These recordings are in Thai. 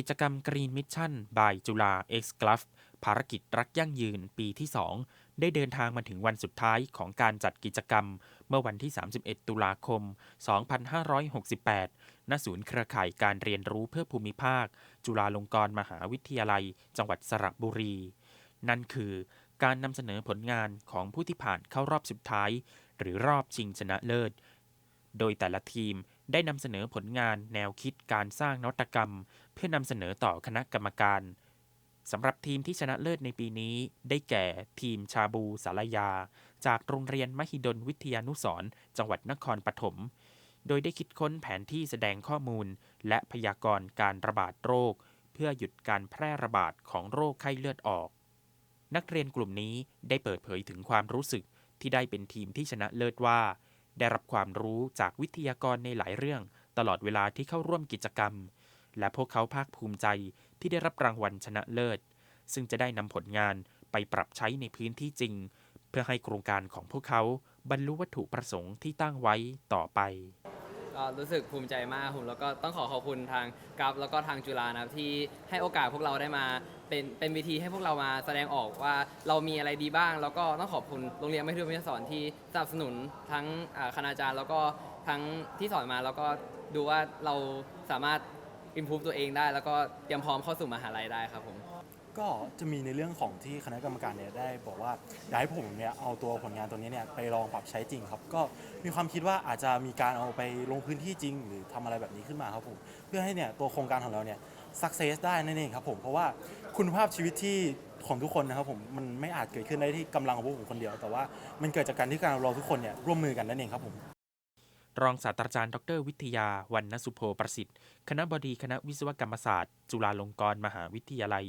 กิจกรรม Green Mission by จุฬา X Glove ภารกิจรักยั่งยืนปีที่ 2 ได้เดินทางมาถึงวันสุดท้ายของการจัดกิจกรรม เมื่อวันที่ 31 ตุลาคม 2568 ณ ศูนย์เครือข่ายการเรียนรู้เพื่อภูมิภาค จุฬาลงกรณ์มหาวิทยาลัย จังหวัดสระบุรี นั่นคือการนำเสนอผลงานของผู้ที่ผ่านเข้ารอบสุดท้าย หรือรอบชิงชนะเลิศ โดยแต่ละทีม ได้นำเสนอผลงานแนวคิดการสร้างนวัตกรรม เพื่อนำเสนอต่อคณะกรรมการสำหรับทีมที่ชนะเลิศในปีนี้ ได้แก่ทีมชาบูสารยา จากโรงเรียนมหิดลวิทยานุสร์จังหวัดนครปฐมโดยได้คิดค้นแผนที่แสดงข้อมูล และพยากรณ์การระบาดโรค เพื่อหยุดการแพร่ระบาดของโรคไข้เลือดออก นักเรียนกลุ่มนี้ได้เปิดเผยถึงความรู้สึกที่ได้เป็นทีมที่ชนะเลิศว่า ได้รับความรู้จากวิทยากรในหลายเรื่อง ตลอดเวลาที่เข้าร่วมกิจกรรม และพวกเขาภาคภูมิใจที่ได้รับรางวัลชนะเลิศ ซึ่งจะได้นำผลงานไปปรับใช้ในพื้นที่จริง เพื่อให้โครงการของพวกเขาบรรลุวัตถุประสงค์ที่ตั้งไว้ต่อไป ก็รู้สึกภูมิใจมากผมแล้วก็ต้องขอขอบคุณทางกราฟแล้วก็ทางจุฬานะครับที่ให้โอกาสพวกเราได้มาเป็นเป็นวิธีให้พวกเรามาแสดงออกว่าเรามีอะไรดีบ้าง แล้วก็ต้องขอบคุณโรงเรียนไม่ทุนวิทยาสอนที่สนับสนุนทั้งอ่าคณาจารย์แล้วก็ทั้งที่สอนมาแล้วก็ดูว่าเราสามารถอิมพูฟตัวเองได้ แล้วก็เตรียมพร้อมเข้าสู่มหาลัยได้ครับผม ก็จะมีในเรื่องของที่คณะกรรมการเนี่ยได้บอกว่าอยากให้ผมเนี่ยเอาตัวผลงานตัวนี้เนี่ยไปลองปรับใช้จริงครับ ก็มีความคิดว่าอาจจะมีการเอาไปลงพื้นที่จริง หรือทำอะไรแบบนี้ขึ้นมาครับผมเพื่อให้เนี่ยตัวโครงการของเราเนี่ยสักเซสได้นั่นเองครับผมเพราะว่าคุณภาพชีวิตที่ของทุกคนนะครับผมมันไม่อาจเกิดขึ้นได้ที่กำลังของพวกผมคนเดียว แต่ว่ามันเกิดจากการที่การเราทุกคนเนี่ยร่วมมือกันนั่นเองครับผม รองศาสตราจารย์ดร วิทยาวันนสุโภประสิทธิ์ คณะบดีคณะวิศวกรรมศาสตร์ จุฬาลงกรณ์มหาวิทยาลัย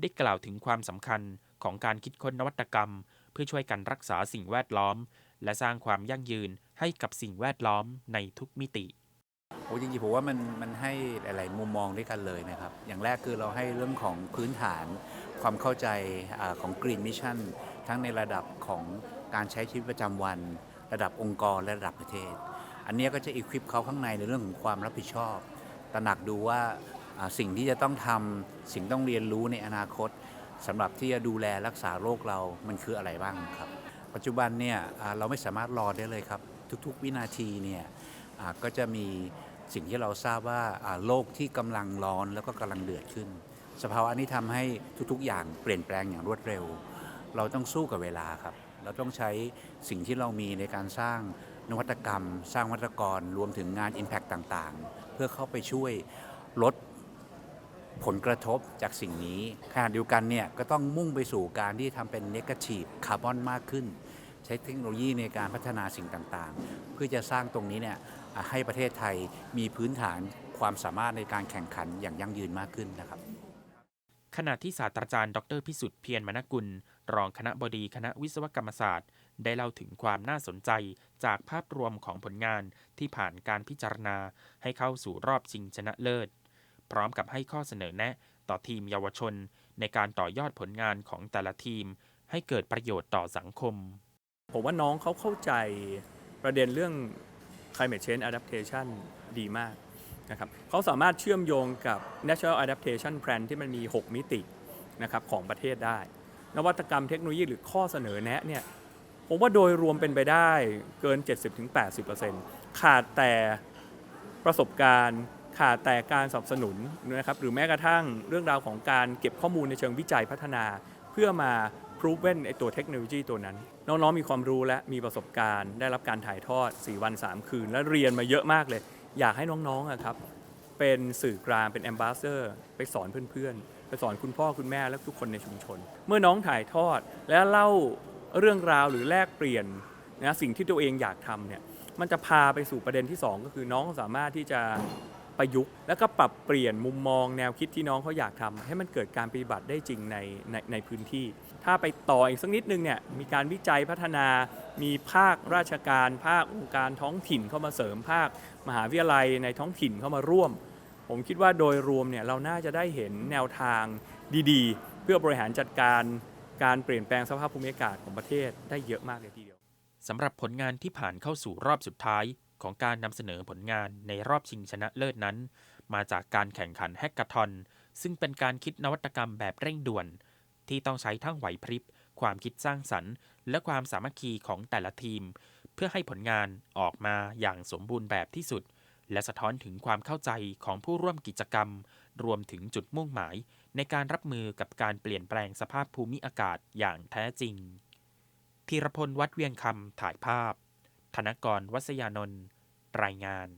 ได้กล่าวถึงความสำคัญของการคิดค้นนวัตกรรม เพื่อช่วยกันรักษาสิ่งแวดล้อม และสร้างความยั่งยืนให้กับสิ่งแวดล้อมในทุกมิติโอ้จริงๆผมว่ามันมันให้หลาย ๆ มุมมองด้วยกันเลยนะครับ อย่างแรกคือเราให้เรื่องของพื้นฐานความเข้าใจอของ Green Mission ทั้งในระดับของการใช้ชีวิตประจำวัน ระดับองค์กรและระดับประเทศ อันนี้ก็จะอีควิปเขาข้างในในเรื่องของความรับผิดชอบ ตระหนักดูว่า สิ่งที่จะต้องทำสิ่งต้องเรียนรู้ในอนาคตสำหรับที่จะดูแลรักษาโรคเรามันคืออะไรบ้างครับ ปัจจุบันเนี่ยเราไม่สามารถรอได้เลยครับ ทุกๆ วินาทีเนี่ยก็จะมีสิ่งที่เราทราบว่าโลกที่กำลังร้อนแล้วก็กำลังเดือดขึ้น สภาวะนี้ทำให้ทุกๆ อย่างเปลี่ยนแปลงอย่างรวดเร็ว เราต้องสู้กับเวลาครับ เราต้องใช้สิ่งที่เรามีในการสร้างนวัตกรรม สร้างวัตกรรวมถึงงาน Impact ต่างๆ เพื่อเข้าไปช่วยลด ผลกระทบจากสิ่งนี้ขณะเดียวกันเนี่ยก็ต้องมุ่งไปสู่การที่ทำเป็น Negative Carbon มากขึ้น ใช้เทคโนโลยีในการพัฒนาสิ่งต่างๆ เพื่อจะสร้างตรงนี้เนี่ยให้ประเทศไทยมีพื้นฐานความสามารถในการแข่งขันอย่างยั่งยืนมากขึ้นนะครับ ขณะที่ศาสตราจารย์ ดรพิสุทธิ์เพียรมนกุล รองคณะบดีคณะวิศวกรรมศาสตร์ ได้เล่าถึงความน่าสนใจจากภาพรวมของผลงานที่ผ่านการพิจารณาให้เข้าสู่รอบชิงชนะเลิศ พร้อมกับให้ข้อเสนอแนะ ต่อทีมเยาวชน ในการต่อยอดผลงานของแต่ละทีม ให้เกิดประโยชน์ต่อสังคม ผมว่าน้องเขาเข้าใจประเด็นเรื่อง climate change adaptation ดีมากนะครับเขาสามารถเชื่อมโยงกับ natural adaptation plan ที่มันมี 6 มิตินะครับของประเทศได้ นวัตกรรมเทคโนโลยีหรือข้อเสนอแนะเนี่ยผมว่าโดยรวมเป็นไปได้เกิน 70-80%ขาดแต่ประสบการณ์ ขาดแต่การสนับสนุนนะครับหรือแม้กระทั่งเรื่องราวของการเก็บข้อมูลในเชิงวิจัยพัฒนา เพื่อมา proven ไอตัวเทคโนโลยีตัวนั้น น้องๆมีความรู้และมีประสบการณ์ ได้รับการถ่ายทอด 4 วัน 3 คืน และเรียนมาเยอะมากเลย อยากให้น้องๆครับเป็นสื่อกลางเป็น ambassador ไปสอนเพื่อนๆ ไปสอนคุณพ่อคุณแม่และทุกคนในชุมชน เมื่อน้องถ่ายทอดและเล่าเรื่องราวหรือแลกเปลี่ยนนะสิ่งที่ตัวเองอยากทำเนี่ยมันจะพาไปสู่ประเด็นที่ 2 ก็คือน้องสามารถที่จะ ประยุกต์แล้วก็ปรับเปลี่ยนมุมมองแนวคิดที่น้องเขาอยากทำให้มันเกิดการปฏิบัติได้จริงในในในพื้นที่ ถ้าไปต่ออีกสักนิดนึงเนี่ยมีการวิจัยพัฒนามีภาคราชการ ภาคองค์การท้องถิ่นเข้ามาเสริมภาค มหาวิทยาลัยในท้องถิ่นเข้ามาร่วม ผมคิดว่าโดยรวมเนี่ยเราน่าจะได้เห็นแนวทางดีๆ เพื่อบริหารจัดการการเปลี่ยนแปลงสภาพภูมิอากาศของประเทศได้เยอะมากเลยทีเดียวสำหรับผลงานที่ผ่านเข้าสู่รอบสุดท้าย ของการนำเสนอผลงานในรอบชิงชนะเลิศนั้น มาจากการแข่งขันแฮกกอร์ทอน ซึ่งเป็นการคิดนวัตกรรมแบบเร่งด่วน ที่ต้องใช้ทั้งไหวพริบ ความคิดสร้างสรรค์ และความสามัคคีของแต่ละทีม เพื่อให้ผลงานออกมาอย่างสมบูรณ์แบบที่สุด และสะท้อนถึงความเข้าใจของผู้ร่วมกิจกรรม รวมถึงจุดมุ่งหมาย ในการรับมือกับการเปลี่ยนแปลงสภาพภูมิอากาศอย่างแท้จริงธีรพลวัดเวียงคำถ่ายภาพ ธนกร วัสยานนท์ รายงาน